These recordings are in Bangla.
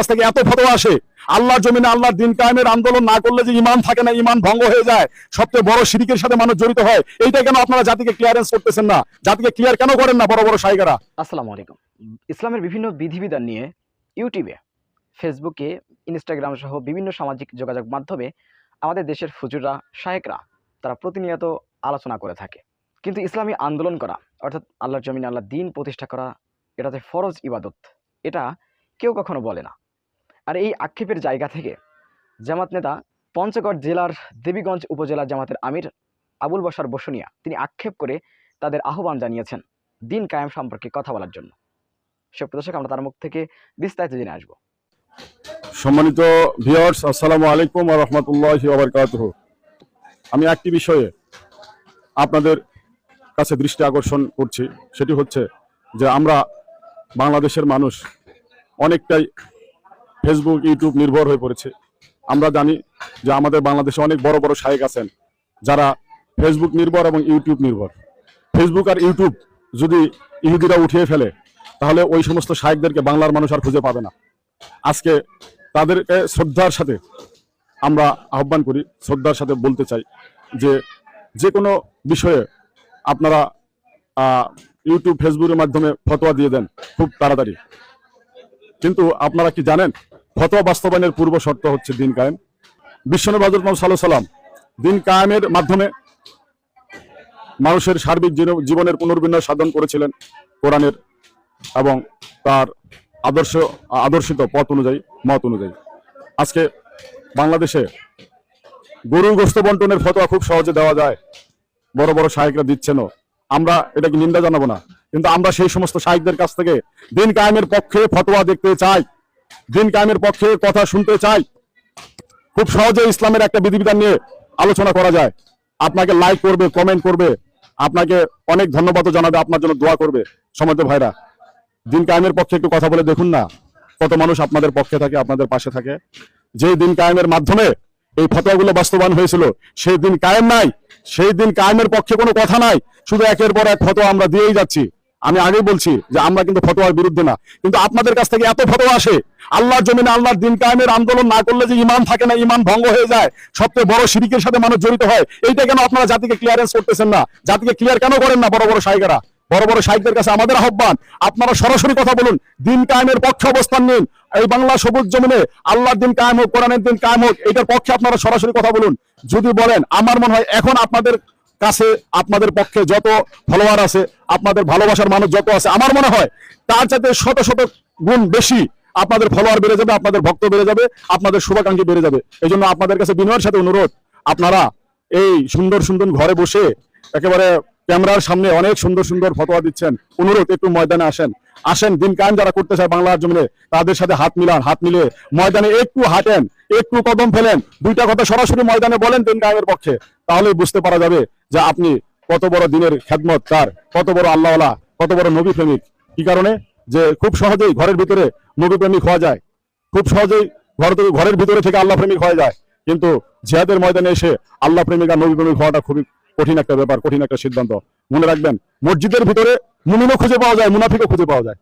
কাছ থেকে এত ফতোয়া আসে? আল্লাহর জমিনে আল্লাহর দিন কায়েমের আন্দোলন না করলে যে ইমান থাকে না, ইমান ভঙ্গ হয়ে যায়, সবচেয়ে বড় শিরিকের সাথে মানুষ জড়িত হয়, এইটা কেন আপনারা জাতিকে ক্লিয়ারেন্স করতেছেন না? জাতিকে ক্লিয়ার কেন করেন না বড় বড় সাইগারা আসসালামু আলাইকুম। ইসলামের বিভিন্ন বিধিবিধান নিয়ে ইউটিউবে, ফেসবুকে, ইনস্টাগ্রাম সহ বিভিন্ন সামাজিক যোগাযোগ মাধ্যমে আমাদের দেশের ফুজুররা শায়েকরা, তারা প্রতিনিয়ত আলোচনা করে থাকে। কিন্তু ইসলামী আন্দোলন করা, অর্থাৎ আল্লাহর জমিন আল্লাহ দিন প্রতিষ্ঠা করা, এটাতে ফরজ ইবাদত, এটা কেউ কখনো বলে না। আর এই আক্ষেপের জায়গা থেকে জামাত নেতা পঞ্চগড় জেলার দেবীগঞ্জ উপজেলা জামাতের আমির আবুল বসার বসুনিয়া, তিনি আক্ষেপ করে তাদের আহ্বান জানিয়েছেন দিন কায়েম সম্পর্কে কথা বলার জন্য। সে প্রদর্শক আমরা তার মুখ থেকে বিস্তারিত জেনে আসব। সম্মানিত ভিউয়ার্স আসসালামু আলাইকুম ওয়া রাহমাতুল্লাহি ওয়া বারাকাতুহু। আমি একটি বিষয়ে আপনাদের কাছে দৃষ্টি আকর্ষণ করছি, সেটি হচ্ছে যে আমরা বাংলাদেশের মানুষ অনেকটাই ফেসবুক ইউটিউব নির্ভর হয়ে পড়েছে। আমরা জানি যে আমাদের বাংলাদেশে অনেক বড় বড় শায়েক আছেন, যারা ফেসবুক নির্ভর এবং ইউটিউব নির্ভর। ফেসবুক আর ইউটিউব যদি ইহুদিরা উঠিয়ে ফেলে, তাহলে ওই সমস্ত শায়েকদেরকে বাংলার মানুষ আর খুঁজে পাবে না। আজকে তাদেরকে শ্রদ্ধার সাথে আমরা আহ্বান করি, শ্রদ্ধার সাথে বলতে চাই যে যে কোনো বিষয়ে আপনারা ইউটিউব ফেসবুকের মাধ্যমে ফতোয়া দিয়ে দেন খুব তাড়াতাড়ি। কিন্তু আপনারা কি জানেন ফতোয়া বাস্তবায়নের পূর্ব শর্ত হচ্ছে দিন কায়েম। বিশ্বনবী হযরত মুহাম্মদ আলাইহি সাল্লাম দিন কায়েমের মাধ্যমে মানুষের সার্বিক জীব- জীবনের পুনর্বিন্যাস সাধন করেছিলেন কোরআনের এবং তার আদর্শ আদর্শিত পথ অনুযায়ী, মত অনুযায়ী। আজকে বাংলাদেশে গরুর গোস্ত বন্টনের ফতোয়া খুব সহজে দেওয়া যায়। বড় বড় সাহেবরা দিচ্ছেনও। আমরা এটাকে নিন্দা জানাব না। কিন্তু আমরা সেই সমস্ত সাহেবদের কাছ থেকে দিন কায়েমের পক্ষে ফতোয়া দেখতে চাই। দিন কায়েমের পক্ষে কথা শুনতে চাই। খুব সহজে ইসলামের একটা বিধিবিধান নিয়ে আলোচনা করা যায়। আপনাকে লাইক করবে কমেন্ট করবে, আপনাকে অনেক ধন্যবাদও জানাবে, আপনার জন্য দোয়া করবে সমাজের ভাইরা। দিন কায়েমের পক্ষে একটু কথা বলে দেখুন না, কত মানুষ আপনাদের পক্ষে থাকে, আপনাদের পাশে থাকে। যে দিন কায়েমের মাধ্যমে এই ফতোয়াগুলো বাস্তবায়ন হয়েছিল, সেই দিন কায়েম নাই, সেই দিন কায়েমের পক্ষে কোনো কথা নাই, শুধু একের পর এক ফতোয়া আমরা দিয়েই যাচ্ছি। আমি আগেই বলছি যে আমরা কিন্তু ফতোয়ার বিরুদ্ধে না। কিন্তু আপনাদের কাছ থেকে এত ফতোয়া আসে, আল্লাহর জমিনে আল্লাহর দিন কায়েমের আন্দোলন না করলে যে ইমান থাকে না, ইমান ভঙ্গ হয়ে যায়, সবচেয়ে বড় শিরিকের সাথে মানুষ জড়িত হয়, এইটা কেন আপনারা জাতিকে ক্লিয়ারেন্স করতেছেন না? জাতিকে ক্লিয়ার কেন করেন না বড় বড় সাইগারা বড় বড় সাহিত্যের কাছে আমাদের আহ্বান, আপনারা সরাসরি কথা বলুন, দিন কায়েমের পক্ষে অবস্থান নিন। এই বাংলা সবুজ জমিনে আল্লাহর দিন কায়েম হোক, কোরআনের দিন কায়েম হোক, এটার পক্ষে আপনারা সরাসরি কথা বলুন। যদি বলেন, আমার মনে হয় এখন আপনাদের কাছে, আপনাদের পক্ষে যত ফলোয়ার আছে, আপনাদের ভালোবাসার মানুষ যত আছে, আমার মনে হয় তার চাইতে শত শত গুণ বেশি আপনাদের ফলোয়ার বেড়ে যাবে, আপনাদের ভক্ত বেড়ে যাবে, আপনাদের শুভাকাঙ্ক্ষী বেড়ে যাবে। এই জন্য আপনাদের কাছে বিনয়ের সাথে অনুরোধ, আপনারা এই সুন্দর সুন্দর ঘরে বসে একেবারে ক্যামেরার সামনে অনেক সুন্দর সুন্দর ফটোয়া দিচ্ছেন। অনুরোধ, একটু ময়দানে আসেন। আসেন, দিন কায়েম যারা করতে চায় বাংলার জমিনে, তাদের সাথে হাত মিলান, হাত মিলে ময়দানে একটু হাঁটেন, একটু কদম ফেলেন, দুইটা কথা সরাসরি ময়দানে বলেন দিন কায়েমের পক্ষে। তাহলে বুঝতে পারা যাবে যে আপনি কত বড় দিনের খেদমত, তার কত বড় আল্লাহওয়ালা, কত বড় নবী প্রেমিক। কি কারণে? যে খুব সহজেই ঘরের ভিতরে নবী প্রেমিক হওয়া যায়। খুব সহজেই ঘর থেকে ঘরের ভিতরে থেকে আল্লাহ প্রেমিক হয়ে যায়। কিন্তু জিহাদের ময়দানে এসে আল্লাহ প্রেমিক আর নবী প্রেমিক হওয়াটা খুবই কঠিন একটা ব্যাপার, কঠিন একটা সিদ্ধান্ত। মনে রাখবেন, মসজিদের ভিতরে মুমিনও খুঁজে পাওয়া যায়, মুনাফিকও খুঁজে পাওয়া যায়।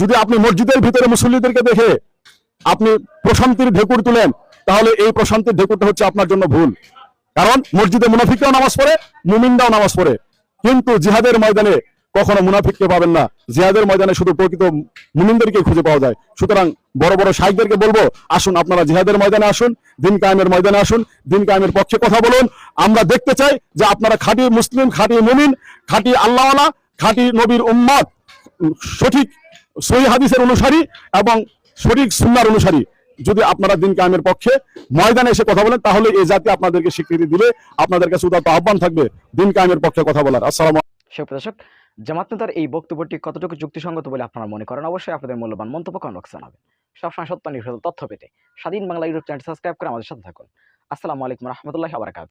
যদি আপনি মসজিদের ভিতরে মুসল্লিদেরকে দেখে আপনি প্রশান্তির ঢেকুর তুলেন, তাহলে এই প্রশান্তির ঢেকুরটা হচ্ছে আপনার জন্য ভুল। কারণ মসজিদে মুনাফিকরাও নামাজ পড়ে, মুমিনরাও নামাজ পড়ে। কিন্তু জিহাদের ময়দানে কখনো মুনাফিককে পাবেন না। জিহাদের ময়দানে শুধু প্রকৃত মুমিনদেরকে খুঁজে পাওয়া যায়। সুতরাং বড় বড় শাইকদেরকে বলব, আসুন আপনারা জিহাদের ময়দানে আসুন, দিন কায়েমের ময়দানে আসুন, দিন কায়েমের পক্ষে কথা বলুন। আমরা দেখতে চাই যে আপনারা খাঁটি মুসলিম, খাঁটি মুমিন, খাঁটি আল্লাহওয়ালা, খাঁটি নবীর উম্মাদ সঠিক সহি হাদিসের অনুসারী এবং সঠিক সুন্নার অনুসারী। যদি আপনারা দিন কায়েমের পক্ষে ময়দানে এসে কথা বলেন, তাহলে এই জাতি আপনাদেরকে স্বীকৃতি দিলে আপনাদের কাছে উদাত্ত আহ্বান থাকবে দিন কায়েমের পক্ষে কথা বলার। আসসালাম সুপ্রদর্শক জামাত এই বক্তব্যটি কতটুকু যুক্তিসঙ্গত বলে আপনারা মনে করেন? অবশ্যই আপনাদের মূল্যবান মন্তব্য কমেন্ট জানাবেন। সবসময় সত্য নির্ভর তথ্য পেতে স্বাধীন বাংলা ইউটিউব চ্যানেল সাবস্ক্রাইব করে আমাদের সাথে থাকুন। আসসালামু আলাইকুম রহমতুল্লাহ আবরাকাত